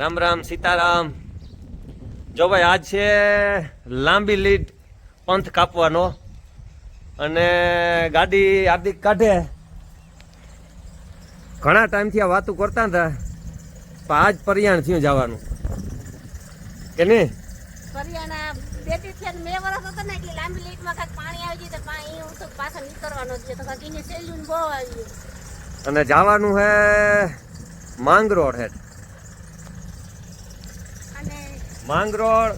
રામ રામ સીતારામ. જો ભાઈ આજ છે લાંબી લીડ પંથ કાપવાનો અને ગાડી હાર્દિક કાઢે. ઘણા ટાઈમથી આ વાતું કરતા હતા પણ આજ પરિયાણ થયું જવાનું. કે નહીં? કરિયાના બેટી છે ને મેં વરસ હતો ને એટલે લાંબી લીટમાં કાંઈક પાણી આવી ગયું તો પાણી હું તો પાછા નીકળવાનો છે. તો કાંઈક એને સેલ્યુન બહુ આવી અને જવાનું હે માંગરોળ હેઠ. માંગરોળ.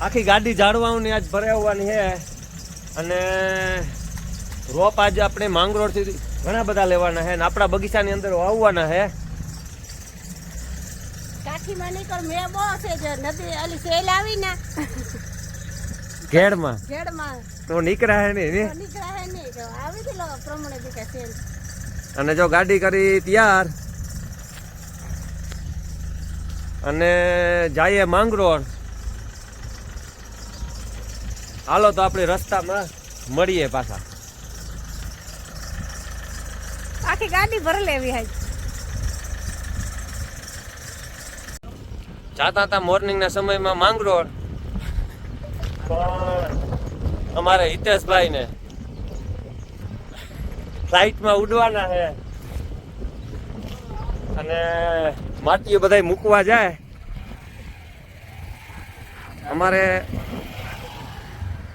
આખી ગાડી જાળવાની આજ ભરાવવાની છે અને રોપ આજે આપણે માંગરોળથી ઘણા બધા લેવાના છે અને આપણા બગીચાની અંદર વાવવાના છે કાઠીમાં નીકળ મેં બહુ છે જે નદી ઓલી સેલ આવી ને ઘેડમાં? ઘેડમાં. તો હે આવી લો પ્રમાણે સેલ. અને જો ગાડી કરી તૈયાર અને જઈએ માંગરોળ. હાલો તો આપણે રસ્તામાં મળીએ પાછા. આખી ગાડી ભર લેવી હાઈ જાતા હતા મોર્નિંગના સમયમાં માંગરોળ. પણ અમારે હિતેશભાઈ ને ફ્લાઇટમાં ઉડવાના છે. અને માટીઓ બધા મૂકવા જાય. અમારે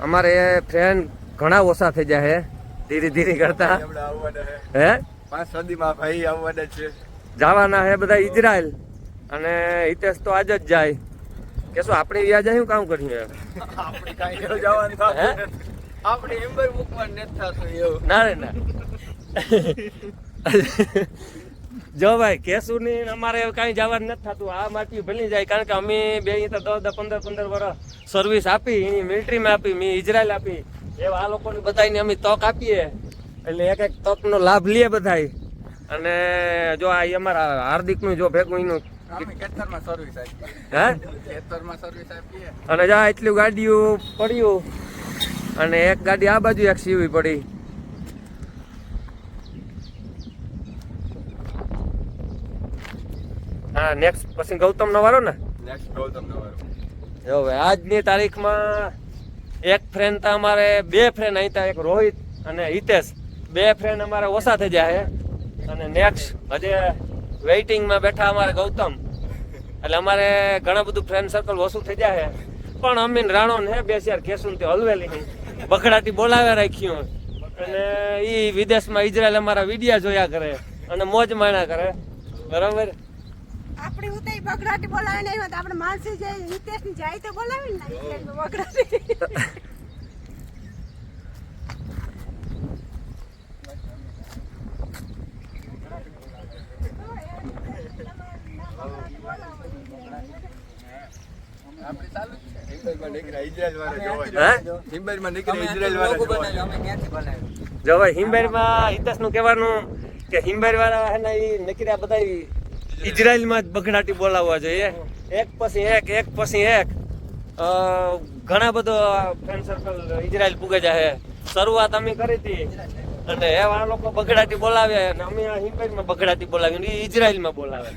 અમારે ફ્રેન્ડ ઘણા ઓછા થઈ જાય હે. ધીરે ધીરે કરતા. હે. પાંચ સુધીમાં ભાઈ આવવાના છે. જવાના હે બધા ઇઝરાયલ અને હિતેશ તો આજ જ જાય. કે શું આપણે વ્યાજ શું કામ કરીએ આપણે કાંઈ જવાનું. આપણે હિંબર મૂકવાનું નથી થતું એવું. ના રે ના. જો ભાઈ કેસુ ની અમારે કાંઈ જવાનું નથી થતું. આ માટી ભલી જાય કારણ કે અમે બે દસ દસ પંદર પંદર વર્ષ સર્વિસ આપી એની મિલિટરીમાં આપી મેં ઇઝરાયલ આપી. એવા આ લોકોને બધાને અમે તક આપીએ. એટલે એક એક તકનો લાભ લઈએ બધાય. અને જો આ અમારા હાર્દિકનું જો ભેગું એનું અને જા એટલું ગાડીઓ પડ્યું અને એક ગાડી આ બાજુ એક સીવી પડી. હા નેક્સ્ટ પછી ગૌતમ નવારો વારો ને? નેક્સ્ટ ગૌતમ નવારો જો ભાઈ આજની તારીખમાં એક ફ્રેન્ડ તો અમારે બે ફ્રેન્ડ અહીં તા એક રોહિત અને હિતેશ. બે ફ્રેન્ડ અમારે ઓછા થઈ જાય અને નેક્સ્ટ હજે વેઇટિંગમાં બેઠા અમારે ગૌતમ. એટલે અમારે ઘણા બધું ફ્રેન્ડ સર્કલ ઓછું થઈ જાય પણ અમીન રાણો ને બે ચાર કેસું તે હલવેલી બખડાટી બોલાવે રાખ્યું. અને એ વિદેશમાં ઇઝરાયલ અમારા વિડિયા જોયા કરે. અને મોજ માણ્યા કરે. બરાબર? આપણી ઉતાઈ બગડાટી બોલાવી નહીં હોત આપણે માનસી જે હિતેશની જાય તો બોલાવી ને બગડાટી આપણે ચાલુ જ નીકળ્યા ઇઝરાયલ વાળા જોવા હે? જાય હિંબરમાં નીકળ્યા ઇઝરાયલ વાળા જોવા જાય જો ભાઈ હિંબેરમાં હિતેશનું કહેવાનું કે હિમબેર વાળા હે નીકળ્યા બધા ઇઝરાયલમાં જ બગડાટી બોલાવવા જોઈએ. એક પછી એક એક પછી એક. ઘણા બધો ફ્રેન્ડ સર્કલ ઇઝરાયલ પૂગે જાય શરૂઆત અમે કરી હતી. અને એવા લોકો બગડાટી બોલાવે અને અમે હિંબેરમાં બગડાટી બોલાવી અને ઇઝરાયલમાં બોલાવે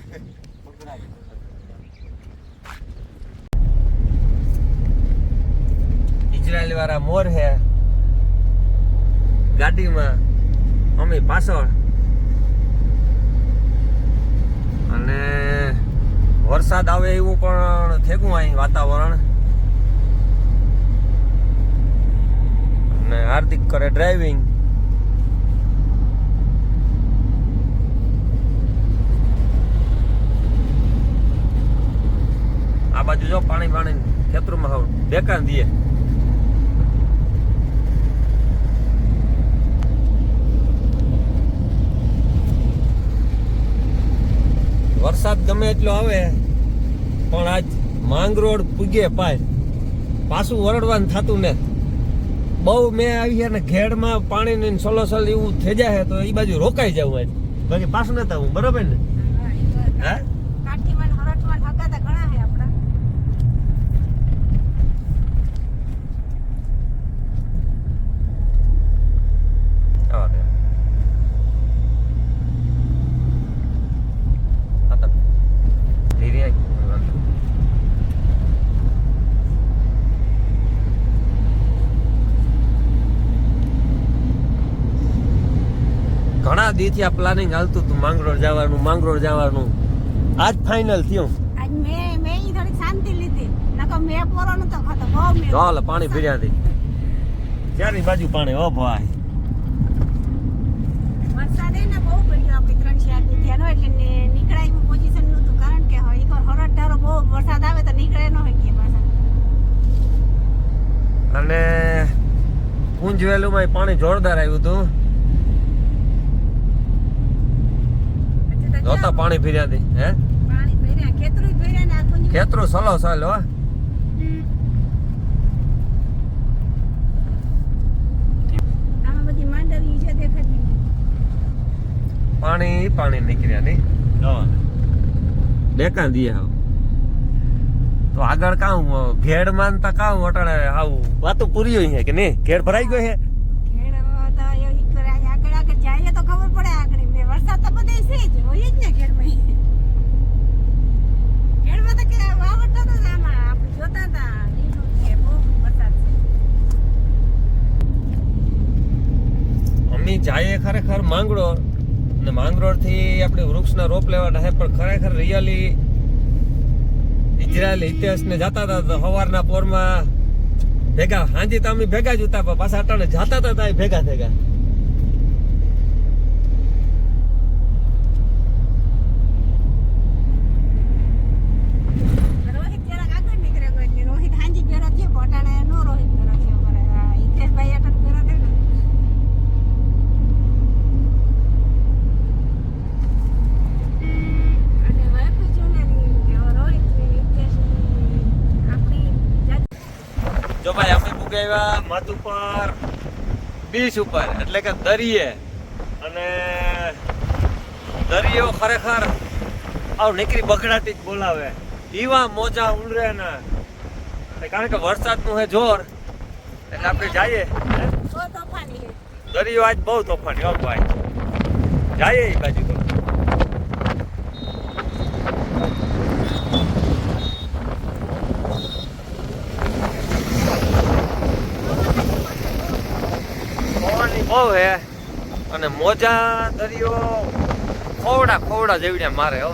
ઇઝરાયલ વાળા મોર હે ગાડીમાં અમે પાછળ અને વરસાદ આવે એવું પણ થેગું અહીં વાતાવરણ. અને હાર્દિક કરે ડ્રાઇવિંગ આ બાજુ જો પાણી પાણી ખેતરમાં બેકાર દે. વરસાદ ગમે એટલો આવે પણ આજ માંગરોળ પૂગે પાય. પાછું વરડવાનું થતું ને. બહુ મેં આવી છે ને ઘેડમાં પાણીની સલોસલ એવું થઈ જાય તો એ બાજુ રોકાઈ જવું બાકી પાછું નતા હું બરોબર ને? હે કાઠીમાં ને હરઠમાં ને હગાતા ઘણા છે આપણા આવા દે. આ તો ધીરે દીથી આ પ્લાનિંગ હાલતું હતું માંગરોળ જવાનું માંગરોળ જવાનું. આજ ફાઇનલ થયું. આજ મે મે ઈ થોડીક શાંતિ લીધી. નકર મે પોરો નતો ખાતો બહુ મે. ચાલ પાણી ભર્યા દે ચારી બાજુ પાણી? ઓ ભાઈ. વરસાદ એને બહુ પડ્યો આપણે ત્રણ ચાર દી થયા એટલે ને- નીકળાય પોઝિશન પોઝિશન નહોતું કારણ કે હવે એકવાર હરડ ધારો બહુ વરસાદ આવે તો નીકળે ન હોય કે પાછા. અને પૂંજ વેલુમાં પાણી જોરદાર આવ્યું હતું પછી તો જોતા પાણી ફેર્યા હતી હે? પાણી ભર્યા ખેતરું ભર્યા ને આ કુંજ ખેતરું સલો સલ હો. પાણી પાણી નીકળ્યા નહીં ડેકા દીએ હા તો આગળ કાઉ ઘેડ માનતા કાઉ અટાણે આવું? વાતું પૂરી હોય છે કે નહીં? ઘેડ ભરાઈ ગયો છે ખેડ તો એ ઈ કરે આ આગળ આગળ જઈએ તો ખબર પડે વરસાદ તો બધે છે જ, હોય જ ને ખેડમાં ખેડમાં તો કે વાવટ તો આમાં, આપણે જોતા હતા અમે જાય ખરેખર માંગરોળ, ને માંગરોળથી આપણે વૃક્ષના રોપ લેવાના છે પણ ખરેખર રિયલી ઇઝરાયલ ઇતિહાસ ને જતા હતા તો સવારના પોરમાં ભેગા હાજી તો અમે ભેગા જ પણ પાછા અટાણે જતા હતા ભેગા ભેગા રોહિત જરાક આગળ નીકળે કોઈ એટલે રોહિત હાંજી ભેરો થયો પોટાણે નો રોહિત ભેરો થયો પર આ હિતેશભાઈ અટક ભેરો થયો ને અને વાપી જો ને કે હવે રોહિત હિતેશ આપણી જાત જો ભાઈ અમે પુગાવ્યા મત ઉપર બીચ ઉપર એટલે કે દરિયે. અને દરિયો ખરેખર આવ નીકળી બગડાટી જ બોલાવે. દીવા મોજા ઉલરે ને. કારણ કે વરસાદનું હે જોર એટલે આપણે જઈએ. દરિયો આજ બહુ તોફાની હો ભાઈ. જઈએ એ બાજુ તો પવનની બહુ હે અને મોજા દરિયો. ખોવડા ખોવડા જેવડે મારે હો.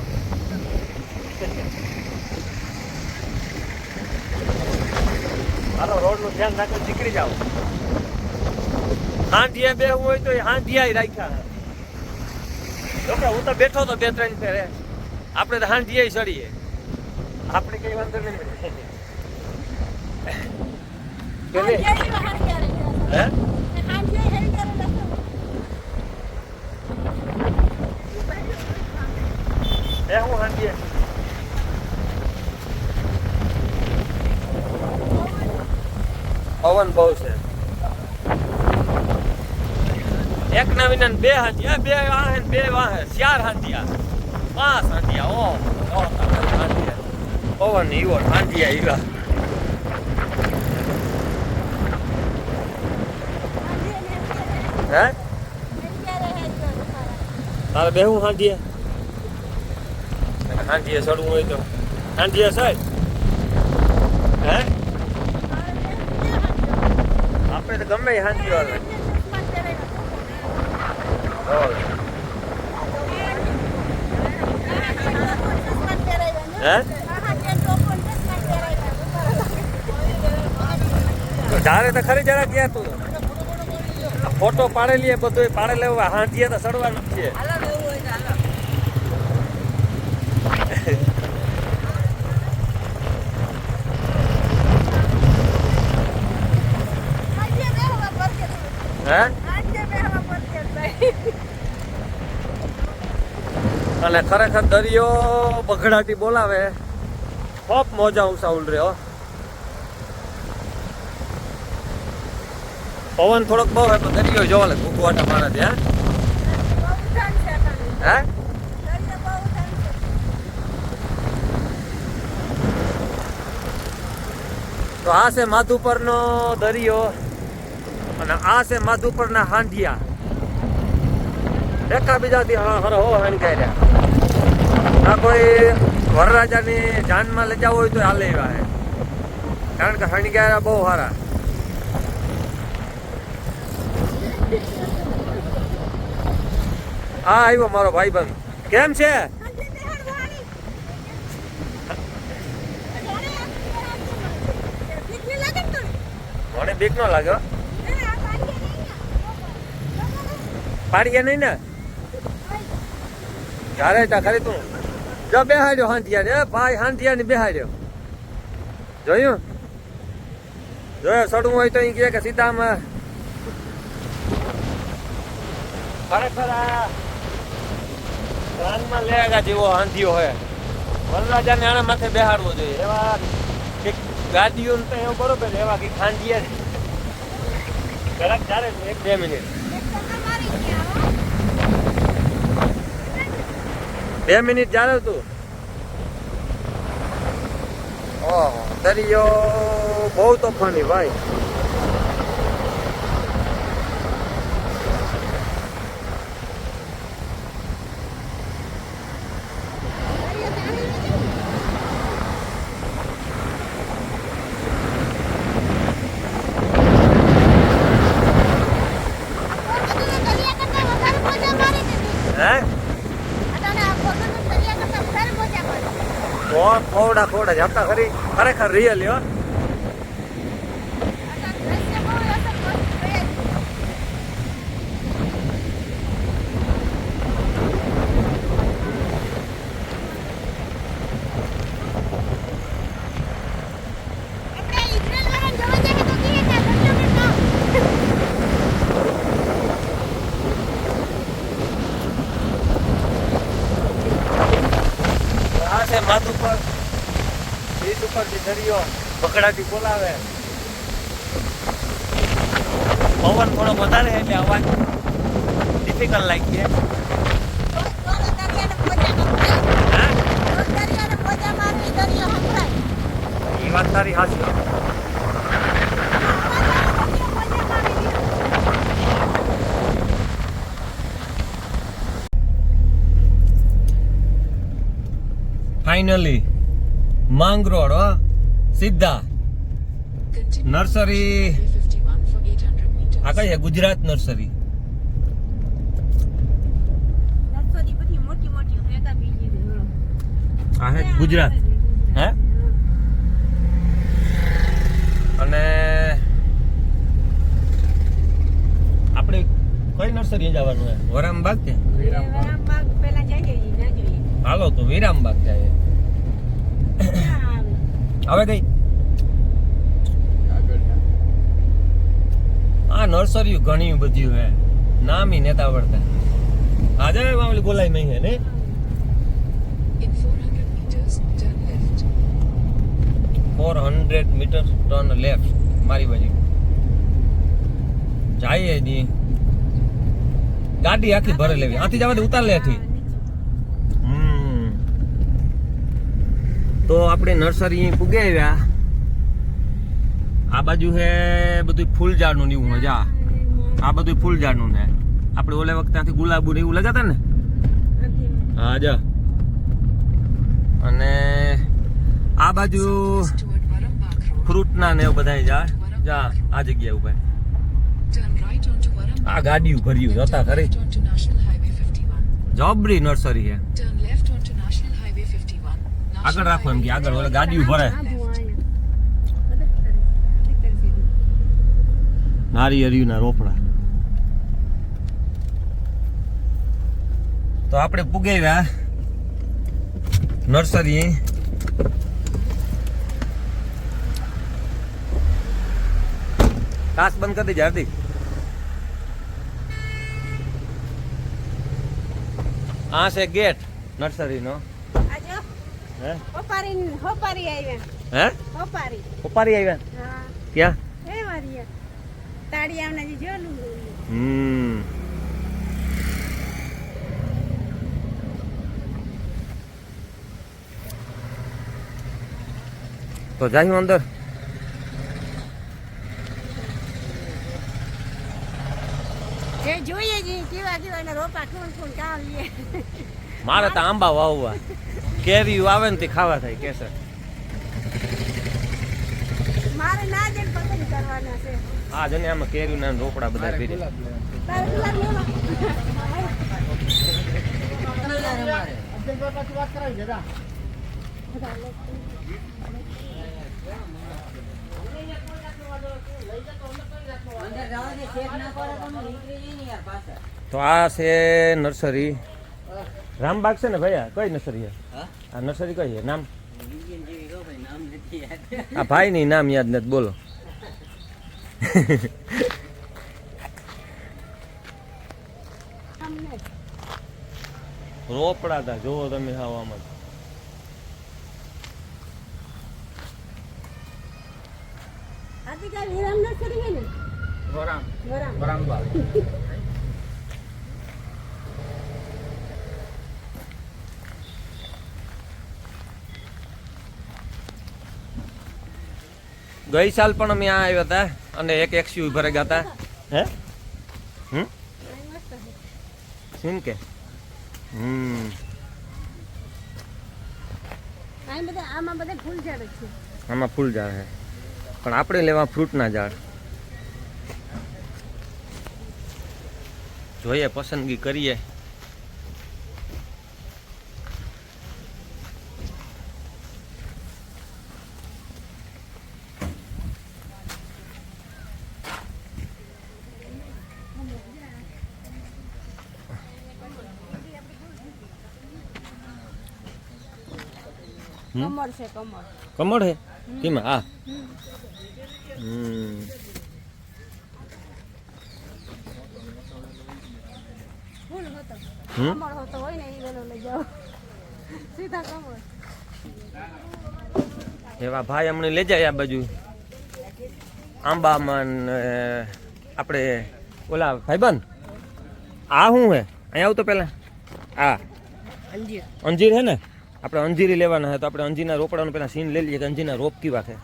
હાલો રોડનું ધ્યાન રાખો નીકળી જાઓ. હાંડિયા બેહવું હોય તો હાંધિયા રાખ્યા. જોકે હું તો બેઠો તો બે ત્રણ ફેરે. આપણે તો હાંધિયા ચડીએ. આપણે કઈ વાંધો નહીં? હે? એ હું હાંડિયા પવન બહુ છે. એક ના વિના બે હાંડિયા બે વાહે બે વાહે, ચાર હાંડિયા. પાંચ હાંડિયા, ઓ હાંડિયા. પવન ઈવો હાંડિયા ઈવા હે? તારે બેહું હાંડિયા હાંડિયા ચડવું હોય તો. હાંડિયા સાહેબ. હે? આપણે તો ગમે એ હાંડિયો હાલે હોવે. હે તો ખરી જરા ગયા તું. ફોટો પાડેલી બધું પાડે લેવા. હાંડીએ તો સડવા નથી અને ખરેખર દરિયો બઘડાટી બોલાવે. ખોપ મોજા ઉલ રહ્યો. પવન થોડોક બહુ પણ દરિયો જોવા લે ઘૂંઘવાટા મારા ત્યાં. હે? તો આ છે માધુપરનો દરિયો અને આ છે માધુપરના હાંડિયા એકા બીજાથી હર હો હણકાર્યા આ કોઈ વરરાજાની જાનમાં લઈ જવું હોય તો હાલે એવા હે કારણ કે હણગાયા બહુ સારા આ આવ્યો મારો ભાઈ બંધ કેમ છે? મને બીક નો લાગ્યો પાડીએ નહીં ને? ક્યારે તા ખરી તું. જો બેહાડ્યો હાંધિયા ને ભાઈ હાંધિયા ને બેહાડ્યો. જોયું? જોયો? સડવું હોય તો અહીં કે સીતામ. ખરેખર આ રાનમાં લેગા જેવો હાંધિયો હોય વનરાજાને આના માથે બેહાડવો જોઈએ. એવા કંઈક ગાદીઓ તો એવું બરોબર, એવા કે ખાંધિયા જરાક ચાલે એક બે મિનિટ. બે મિનિટ ચાલે તું. ઓહો દરિયો બહુ તોફાની ભાઈ. ખોડા ખોડા જમતા ખરી ખરેખર રિયલ હો આ છે માથું પર સીટ ઉપરથી દરિયો પકડાથી બોલાવે. પવન થોડો વધારે એટલે અવાજ ડિફિકલ્ટ લાગી છે એ વાત તારી હાચી ફાઇનલી માંગરોળ હો. સીધા. નર્સરી. આ કઈ છે? ગુજરાત નર્સરી. આ ગુજરાત. હે? અને આપણે કઈ નર્સરી જવાનું હે? વરામબાગ કે? હાલો તો વિરામબાગ જાય. હવે કઈ? આ નર્સરી ઘણી બધી હે. નામી નેતા આવડતા આજે મામલી બોલાય નહીં હે ને In 400 meters, turn left. Four hundred meter turn left મારી બાજુ. જાય નહીં ગાડી આખી ભરે લેવી. આથી જવા દે ઉતાર લે આથી હમ તો આપણે નર્સરી પૂગે આવ્યા આ બાજુ હે બધું ફૂલઝાડનું ને એવું જા. આ બધું ફૂલઝાડનું ને. આપણે ઓલે વખતે ત્યાંથી ગુલાબુ ને એવું લગાતા ને? હા, જા. અને આ બાજુ ફ્રૂટના ને એવું બધા જા. જા, આ જગ્યા ઉપર. આ ગાડીયું ભર્યું જતા ખરી. left onto National Highway 51. જબરી નર્સરી છે આગળ રાખો એમ કે આગળ ઓલે ગાડીયું ભરે નારિયેળીના રોપડા. તો આપણે પુગાવ્યા નર્સરી. કાસ બંધ કરી દેજે હાર્દિક. આ છે ગેટ નર્સરીનો. હે? હોપારી હોપારી આવ્યા હે? હોપારી. આવ્યા હા. ક્યાં? એ મારી તાળિયાના જે જોલું હમ. તો જાય અંદર? એ જોઈએ જ કેવા કેવા રોપા કોણ કોણ કામ લે મારે તો આંબા વાવવા. કેરી આવે ને તે ખાવા થાય કેસર મારે ના જ કરવાના છે. આ જને આમાં કેરી ના રોપડા બધા ભેરી તો આ છે નર્સરી. રામબાગ છે ને ભૈયા? કઈ નર્સરી છે? આ નર્સરી કઈ છે? નામ? આ ભાઈ ની નામ યાદ નથી બોલો. રોપડા હતા જોવો તમે હવામાં આથી કાંઈ વિરામ નર્સરી હે ને? વરામ. વરામ. વરામબાગ ગઈ સાલ પણ અમે આ આવ્યા હતા અને એક એક્સ્યુ ભરે ગયા હતા હે? હમ? સીન કે? હમ. આમાં ફૂલ ઝાડ જ છે. આમાં ફૂલ ઝાડ છે. પણ આપણે લેવા ફ્રૂટના ઝાડ. જોઈએ પસંદગી કરીએ હમ? કમળ છે કમળ. કમળ હે? કેમાં? આ હમ. ફૂલ હતો. કમળ હોતો હોય ને એ વેલો લઈ જાઓ. સીધા કમળ. એવા ભાઈ અમને લઈ જાય આ બાજુ. આંબામાં ને આપણે ઓલા ભાઈબંધ? આ શું હે? અહીંયા આવતો પહેલાં આ. અંજીર. અંજીર હે ને? આપણે અંજીરી લેવાના હે તો આપણે અંજીરના રોપડાનું પહેલાં સીન લઈ લઈએ કે અંજીરના રોપ કેવા છે.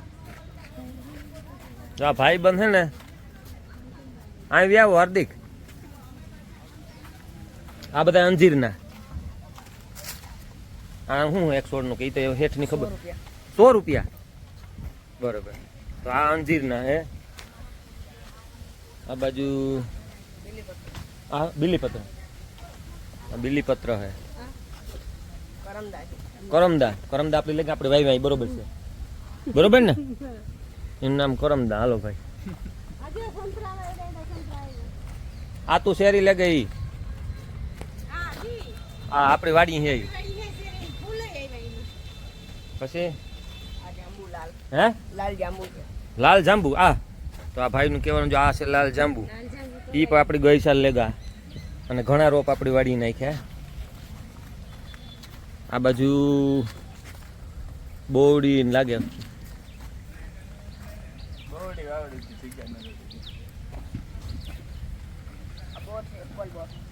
આ ભાઈ બંધ હે ને આવી આવો હાર્દિક. આ બધા અંજીરના. આ શું એક સોળનું કે ઈ તો હેઠની ખબર. સો રૂપિયા. બરોબર. તો આ અંજીરના હે આ બાજુ આ બિલીપત્ર. આ બીલીપત્ર હે કરમદા. કરમદા આપણે લઈને આપણે ભાઈ ભાઈ બરોબર છે. બરોબર ને? એનું નામ કરમદા. હાલો ભાઈ. આ તું શેરી લે ગઈ આ આપણી વાડી છે હે પછી? હે? લાલ જાંબુ લાલ જાંબુ? આ. તો આ ભાઈનું કહેવાનું જો આ છે લાલ જાંબુ. એ પણ આપણી ગઈ સાલ લેગા. અને ઘણા રોપ આપણી વાડી નાખ્યા. આ બાજુ બોડી લાગે.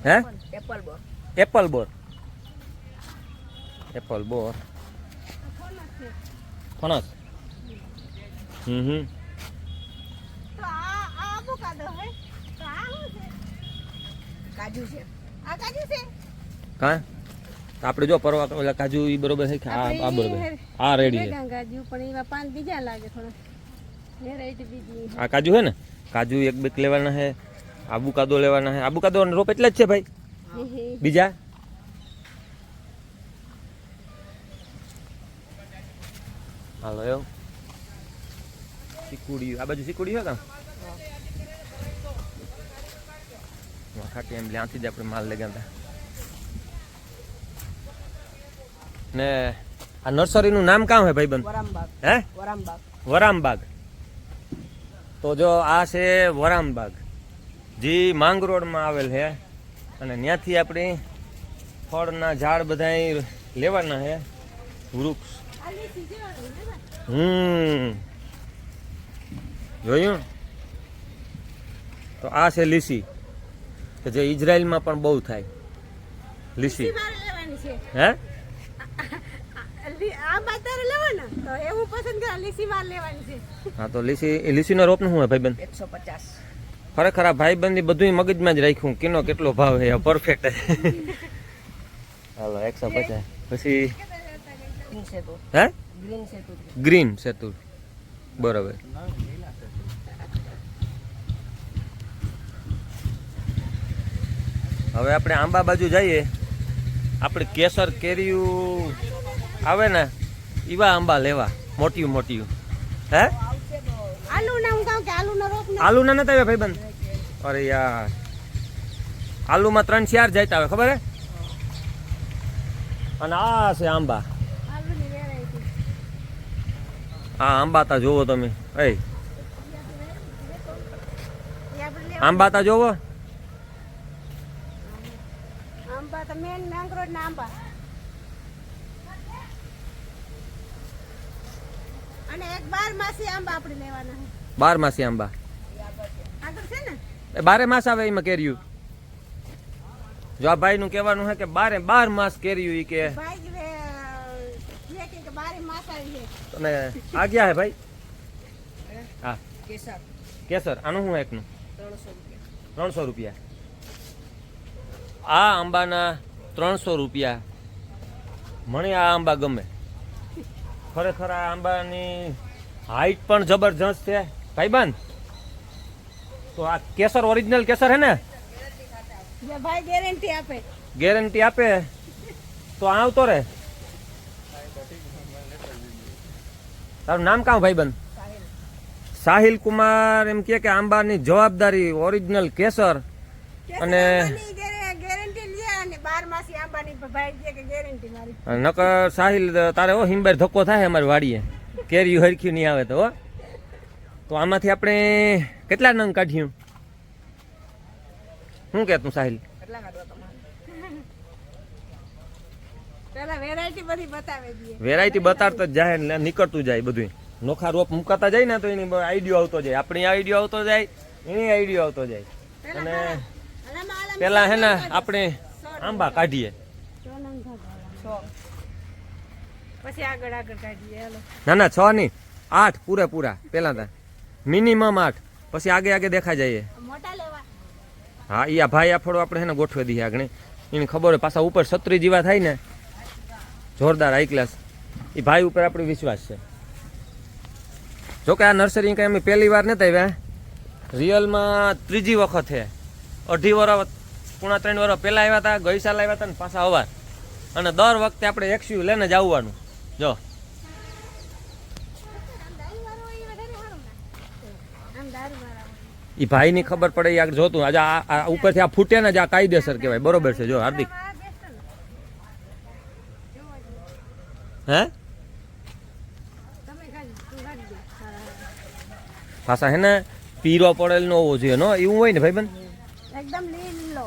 હે? એપલ બોર. એપલ બોર. એપલ ફણસ. હમ હમ. કાજુ છે. આ કાજુ છે? કા? તો આપણે જો પરવા ઓલા કાજુ ઈ બરોબર છે કે આ આ બરોબર આ રેડી છે. કાજુ પણ એવા પાન બીજા લાગે થોડા. આ કાજુ છે ને? કાજુ એક બેક લેવાના છે આબુ કાદો લેવાના છે આબુ કાદો રોપ એટલા જ છે ભાઈ? બીજા? હાલો એવું સિકુડી આ બાજુ સિકુડી કાં? ખાટી એમ ત્યાંથી જ આપણે માલ લઈ ગયા હતા ને આ નર્સરીનું નામ કાં હોય ભાઈબંધ? હે? વરામબાગ. વરામબાગ. તો જો આ છે વરામબાગ. જે માંગ રોડમાં આવેલ છે અને ત્યાંથી આપણે ફળના ઝાડ બધા લેવાના છે વૃક્ષ. હે? હમ. જોયું? તો આ છે લીસી. કે જે ઇઝરાયલમાં પણ બહુ થાય. લીસી. લીચી મારે લેવાની છે. હે? આ લેવાના? તો એવું પસંદ કરા લીચી માર લેવાની છે. હા તો લીસી એ લીસીનો રોપનું શું હોય ભાઈબંધ? ખરેખર આ ભાઈબંધી બધું મગજમાં જ રાખ્યું. કિનો કેટલો ભાવ છે પરફેક્ટ હાલો એકસો પચાસ. પછી હે? ગ્રીન સેતુ. બરોબર. હવે આપણે આંબા બાજુ જઈએ. આપણે કેસર કેરીયું આવે ને એવા આંબા લેવા મોટિયું મોટિયું. હે? આલુ ના. નતા ભાઈ ભાઈબંધ? અરે યાર. આલુમાં ત્રણ ચાર જાય આવે ખબર હે? અને આ છે આંબા. હા આ આંબા તા જોવો તમે. એ. એ આંબા તા જોવો? આંબા તો મેન મેંગ્રોવ ના આંબા. અને એક બાર માસી આંબા આપણે લેવાના છે. બાર માસી આંબા આગળ છે ને? એ બારે માસ આવે એમાં કેરીયું જો આ ભાઈ નું કહેવાનું છે કે બારે બાર માસ કેરીયું ઈ કે ભાઈ કે જે કે કે બારે માસ આવી છે તમે આ ગયા હે ભાઈ? હા? કેસર. આનું શું એકનું? ત્રણસો રૂપિયા. આ આંબાના ત્રણસો રૂપિયા. મને આ આંબા ગમે. ખરેખર આ આંબાની હાઈટ પણ જબરજસ્ત છે. ભાઈબંધ તો આ કેસર ઓરિજિનલ કેસર હે ને? ભાઈ ગેરંટી આપે. ગેરંટી આપે. તો આવતો રે તારું નામ કાં ભાઈબંધ? સાહિલ કુમાર એમ કે આંબાની જવાબદારી ઓરિજિનલ કેસર અને માસી ભાઈ કે ગેરંટી મારી. નકર સાહિલ તારે હો હિંબર ધક્કો થાય અમારી વાડીએ. કેરી હરખી નહીં આવે તો હો. તો આમાંથી આપણે કેટલા નંગ કાઢ્યું? શું કે તું સાહિલ? વેરાયટી બધી બતાવી દઈએ. વેરાયટી બતાડતો જ જાય ને નીકળતું જાય બધું નોખા રોપ મુકાતા જાય ને તો એની આઈડિયો આવતો જાય. આપણી આઈડિયો આવતો જાય એની આઈડિયો આવતો જાય. અને પેલા હે ને આપણે આંબા કાઢીએ નંગ કાઢવાના. પછી આગળ આગળ કાઢીએ હાલો. ના ના છ નહીં. આઠ પૂરેપૂરા. પેલા તા. મિનિમમ આઠ. પછી આગે આગે દેખાઈ જઈએ. મોટા લેવા. હા ઈ આ ભાઈ આફળો આપણે ને ગોઠવી દઈએ આગળ એને ખબર હોય પાછા ઉપર છત્રી જેવા થાય ને. જોરદાર હાઈ ક્લાસ એ ભાઈ ઉપર આપણો વિશ્વાસ છે. જોકે આ નર્સરી કંઈ અમે પહેલી વાર નતા આવ્યા રિયલમાં ત્રીજી વખત છે અઢી વર્ષ પૂણા ત્રણ વર્ષ પહેલાં આવ્યા હતા ગઈ સાલ આવ્યા હતા ને પાછા અવાર અને દર વખતે આપણે એક્સ્યુ લઈને જ આવવાનું. જો. એ ભાઈ ને ખબર પડે યાર જોતું. આજે આ ઉપરથી આ ફૂટે ને જ આ કાયદેસર કહેવાય. બરોબર છે, જો, હાર્દિક. હે? પાછા હે ને, પીરો પડેલ નો હોવો જોઈએ, નો? એવું હોય ને, ભાઈબંધ? એકદમ લીલો